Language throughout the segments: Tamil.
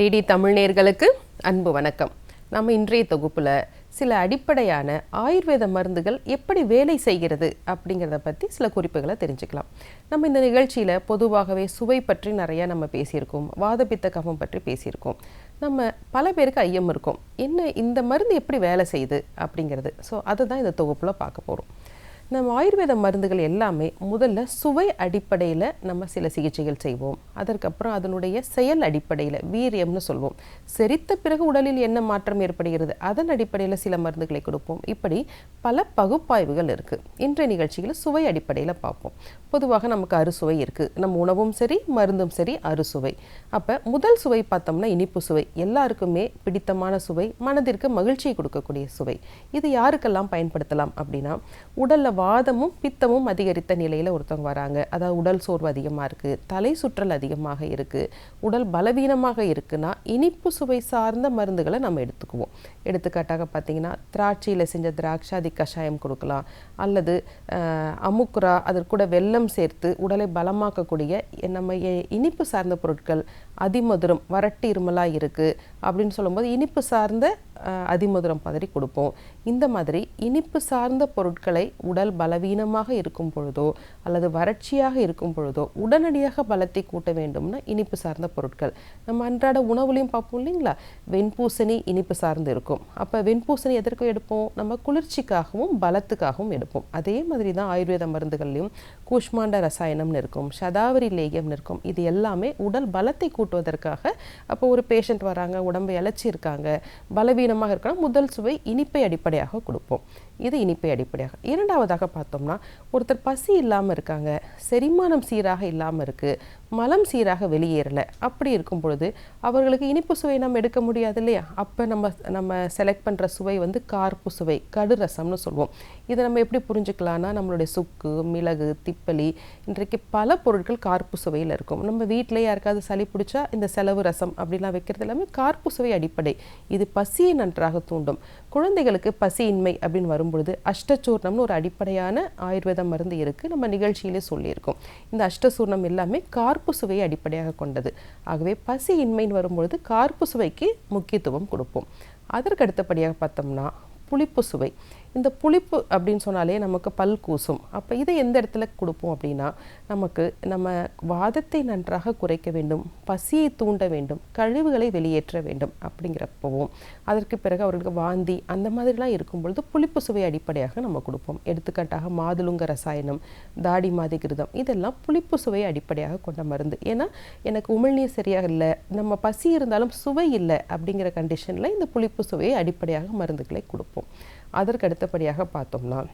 டிடி தமிழ்நேர்களுக்கு அன்பு வணக்கம். நம்ம இன்றைய தொகுப்பில் சில அடிப்படையான ஆயுர்வேத மருந்துகள் எப்படி வேலை செய்கிறது அப்படிங்கிறத பற்றி சில குறிப்புகளை தெரிஞ்சுக்கலாம். நம்ம இந்த நிகழ்ச்சியில் பொதுவாகவே சுவை பற்றி நிறையா நம்ம பேசியிருக்கோம். வாதப்பித்த கஃபம் பற்றி பேசியிருக்கோம். நம்ம பல பேருக்கு ஐயம் இருக்கும். என்ன இந்த மருந்து எப்படி வேலை செய்யுது அப்படிங்கிறது. ஸோ அதை தான் இந்த தொகுப்பில் பார்க்க போகிறோம் நம்ம ஆயுர்வேத மருந்துகள் எல்லாமே முதல்ல சுவை அடிப்படையில் நம்ம சில சிகிச்சைகள் செய்வோம். அதற்கப்புறம் அதனுடைய செயல் அடிப்படையில் வீரியம்னு சொல்வோம். செரித்த பிறகு உடலில் என்ன மாற்றம் ஏற்படுகிறது? அதன் அடிப்படையில் சில மருந்துகளை கொடுப்போம். இப்படி பல பகுப்பாய்வுகள் இருக்குது இன்றைய நிகழ்ச்சியில் சுவை அடிப்படையில் பார்ப்போம். பொதுவாக நமக்கு அறுசுவை இருக்குது நம்ம உணவும் சரி மருந்தும் சரி அறுசுவை. அப்போ முதல் சுவை பார்த்தோம்னா இனிப்பு சுவை. எல்லாருக்குமே பிடித்தமான சுவை மனதிற்கு மகிழ்ச்சியை கொடுக்கக்கூடிய சுவை. இது யாருக்கெல்லாம் பயன்படுத்தலாம் அப்படின்னா உடலில் வாதமும் பித்தமும் அதிகரித்த நிலையில் ஒருத்தவங்க வராங்க. அதாவது உடல் சோர்வு அதிகமாக இருக்குது தலை சுற்றல் அதிகமாக இருக்குது உடல் பலவீனமாக இருக்குன்னா இனிப்பு சுவை சார்ந்த மருந்துகளை நம்ம எடுத்துக்குவோம். எடுத்துக்காட்டாக பார்த்தீங்கன்னா திராட்சையில் செஞ்ச திராட்சாதி கஷாயம் கொடுக்கலாம். அல்லது அமுக்குரா அதற்கு கூட வெல்லம் சேர்த்து உடலை பலமாக்கக்கூடிய நம்ம எ- இனிப்பு சார்ந்த பொருட்கள் அதிமதுரம் வறட்டு இருமலாக இருக்குது அப்படின்னு சொல்லும்போது இனிப்பு சார்ந்த அதிமதுரம் பதறி கொடுப்போம். இந்த மாதிரி இனிப்பு சார்ந்த பொருட்களை உடல் பலவீனமாக இருக்கும் பொழுதோ அல்லது வறட்சியாக இருக்கும் பொழுதோ உடனடியாக பலத்தை கூட்ட வேண்டும்னா இனிப்பு சார்ந்த பொருட்கள். நம்ம அன்றாட உணவுலையும் பார்ப்போம் இல்லைங்களா? வெண்பூசணி இனிப்பு சார்ந்து இருக்கும். அப்போ வெண்பூசணி எதற்கு எடுப்போம்? நம்ம குளிர்ச்சிக்காகவும் பலத்துக்காகவும் எடுப்போம். அதே மாதிரி தான் ஆயுர்வேத மருந்துகள்லையும் கூஷ்மாண்ட ரசாயனம்னு இருக்கும் சதாவரி லேகியம்னு இருக்கும். இது எல்லாமே உடல் பலத்தை கூட்டுவதற்காக அப்போ ஒரு பேஷண்ட் வராங்க உடம்பு இழைச்சி இருக்காங்க பலவீனமாக இருக்காங்க முதல் சுவை இனிப்பை அடிப்படையாக கொடுப்போம். இது இனிப்பை அடிப்படையாக. இரண்டாவதாக பார்த்தோம்னா ஒருத்தர் பசி இல்லாமல் இருக்காங்க செரிமானம் சீராக இல்லாமல் இருக்குது மலம் சீராக வெளியேறலை அப்படி இருக்கும் பொழுது அவர்களுக்கு இனிப்பு சுவை நம்ம எடுக்க முடியாது இல்லையா? அப்போ நம்ம நம்ம செலக்ட் பண்ணுற சுவை வந்து கார்ப்பு சுவை கடு ரசம்னு சொல்லுவோம் இதை நம்ம எப்படி புரிஞ்சுக்கலாம்னா நம்மளுடைய சுக்கு மிளகு திப்பலி இன்றைக்கு பல பொருட்கள் கார்ப்பு சுவையில் இருக்கும். நம்ம வீட்டிலே யாருக்காவது சளி பிடிச்சா இந்த செலவு ரசம் அப்படிலாம் வைக்கிறது எல்லாமே கார்ப்பு சுவை அடிப்படை. இது பசியை நன்றாக தூண்டும். குழந்தைகளுக்கு பசியின்மை அப்படின்னு வரும் பொழுது அஷ்டச்சூர்ணம்னு ஒரு அடிப்படையான ஆயுர்வேத மருந்து இருக்குது நம்ம நிகழ்ச்சியிலே சொல்லியிருக்கோம். இந்த அஷ்டசூர்ணம் எல்லாமே கார்ப்பு சுவையை அடிப்படையாக கொண்டது. ஆகவே பசியின்மைன்னு வரும்பொழுது கார்ப்பு சுவைக்கு முக்கியத்துவம் கொடுப்போம். அதற்கு அடுத்தபடியாக பார்த்தோம்னா புளிப்பு சுவை. இந்த புளிப்பு அப்படின்னு சொன்னாலே நமக்கு பல் கூசும். அப்போ இதை எந்த இடத்துல கொடுப்போம் அப்படின்னா நமக்கு நம்ம வாதத்தை நன்றாக குறைக்க வேண்டும் பசியை தூண்ட வேண்டும் கழிவுகளை வெளியேற்ற வேண்டும் அப்படிங்கிறப்பவும் அதற்கு பிறகு அவர்களுக்கு வாந்தி அந்த மாதிரிலாம் இருக்கும் பொழுது புளிப்பு சுவை அடிப்படையாக நம்ம கொடுப்போம். எடுத்துக்காட்டாக மாதுளுங்க ரசாயனம் தாடி மாதி கிருதம் இதெல்லாம் புளிப்பு சுவையை அடிப்படையாக கொண்ட மருந்து. ஏன்னா எனக்கு உமிழ்நீர் சரியாக இல்லை நம்ம பசி இருந்தாலும் சுவை இல்லை அப்படிங்கிற கண்டிஷனில் இந்த புளிப்பு சுவையை அடிப்படையாக மருந்துகளை கொடுப்போம். அதற்கு அடுத்தபடியாக பார்த்தோம்னா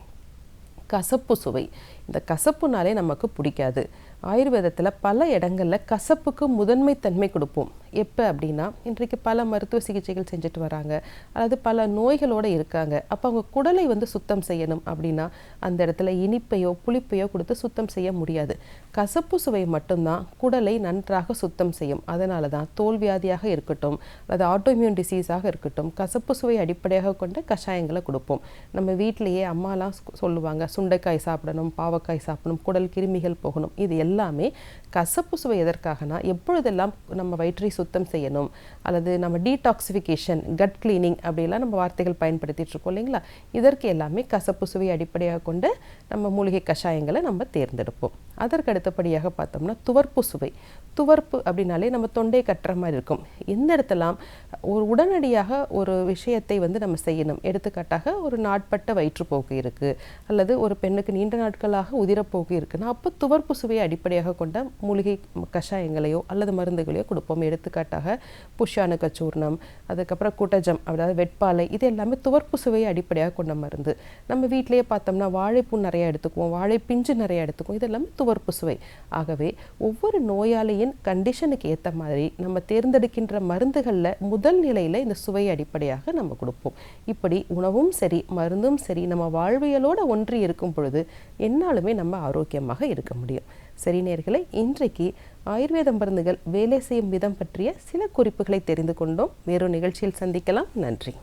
கசப்பு சுவை. இந்த கசப்புனாலே நமக்கு பிடிக்காது. ஆயுர்வேதத்தில் பல இடங்களில் கசப்புக்கு முதன்மை தன்மை கொடுப்போம். எப்போ அப்படின்னா இன்றைக்கு பல மருத்துவ சிகிச்சைகள் செஞ்சுட்டு வராங்க. அல்லது பல நோய்களோடு இருக்காங்க. அப்போ அவங்க குடலை வந்து சுத்தம் செய்யணும் அப்படின்னா அந்த இடத்துல இனிப்பையோ புளிப்பையோ கொடுத்து சுத்தம் செய்ய முடியாது. கசப்பு சுவை மட்டும்தான் குடலை நன்றாக சுத்தம் செய்யும். அதனால தான் தோல்வியாதியாக இருக்கட்டும் அல்லது ஆட்டோமியூன் டிசீஸாக இருக்கட்டும் கசப்பு சுவை அடிப்படையாக கொண்ட கஷாயங்களை கொடுப்போம். நம்ம வீட்டிலேயே அம்மாலாம் சொல்லுவாங்க சுண்டைக்காய் சாப்பிடணும் பாவக்காய் சாப்பிடணும் குடல் கிருமிகள் போகணும். இது எல்லாமே கசப்பு சுவை எதற்காகனா எப்பொழுதெல்லாம் நம்ம வயிற்றை சுத்தம் செய்யணும் அல்லது நம்ம டீடாக்சிஃபிகேஷன் கட் கிளீனிங் அப்படிலாம் நம்ம வார்த்தைகள் பயன்படுத்திட்டு இருக்கோம் இல்லைங்களா? இதற்கு எல்லாமே கசப்பு சுவை அடிப்படையாக கொண்டு நம்ம மூலிகை கஷாயங்களை நம்ம தேர்ந்தெடுப்போம். அதற்கு அடுத்தபடியாக பார்த்தோம்னா துவர்ப்பு சுவை. துவர்ப்பு அப்படின்னாலே நம்ம தொண்டை கட்டுற மாதிரி இருக்கும். இந்த இடத்தெல்லாம் ஒரு உடனடியாக ஒரு விஷயத்தை வந்து நம்ம செய்யணும். எடுத்துக்காட்டாக ஒரு நாட்பட்ட வயிற்றுப்போக்கு இருக்குது அல்லது ஒரு பெண்ணுக்கு நீண்ட நாட்களாக உதிரப்போக்கு இருக்குன்னா அப்போ துவர்ப்பு சுவையை அடிப்படையாக கொண்ட மூலிகை கஷாயங்களையோ அல்லது மருந்துகளையோ கொடுப்போம். எடுத்துக்காட்டாக புஷ்யானுக்க சூர்ணம் அதுக்கப்புறம் குட்டஜம் அதாவது வெட்பாலை இது எல்லாமே துவர்ப்பு சுவையை அடிப்படையாக கொண்ட மருந்து. நம்ம வீட்டிலேயே பார்த்தோம்னா வாழைப்பூ நிறைய எடுத்துக்குவோம் வாழைப்பிஞ்சு நிறைய எடுத்துக்குவோம் இது எல்லாமே துவர்ப்பு சுவை. ஆகவே ஒவ்வொரு நோயாளியின் கண்டிஷனுக்கு ஏற்ற மாதிரி நம்ம தேர்ந்தெடுக்கின்ற மருந்துகளில் முதல் நிலையில் இந்த சுவை அடிப்படையாக நம்ம கொடுப்போம். இப்படி உணவும் சரி மருந்தும் சரி நம்ம வாழ்வியலோட ஒன்றி இருக்கும் பொழுது என்னாலுமே நம்ம ஆரோக்கியமாக இருக்க முடியும். சரி இன்றைக்கு ஆயுர்வேத மருந்துகள் வேலை செய்யும் விதம் பற்றிய சில குறிப்புகளை தெரிந்து கொண்டோம். வேறொரு நிகழ்ச்சியில் சந்திக்கலாம். நன்றி.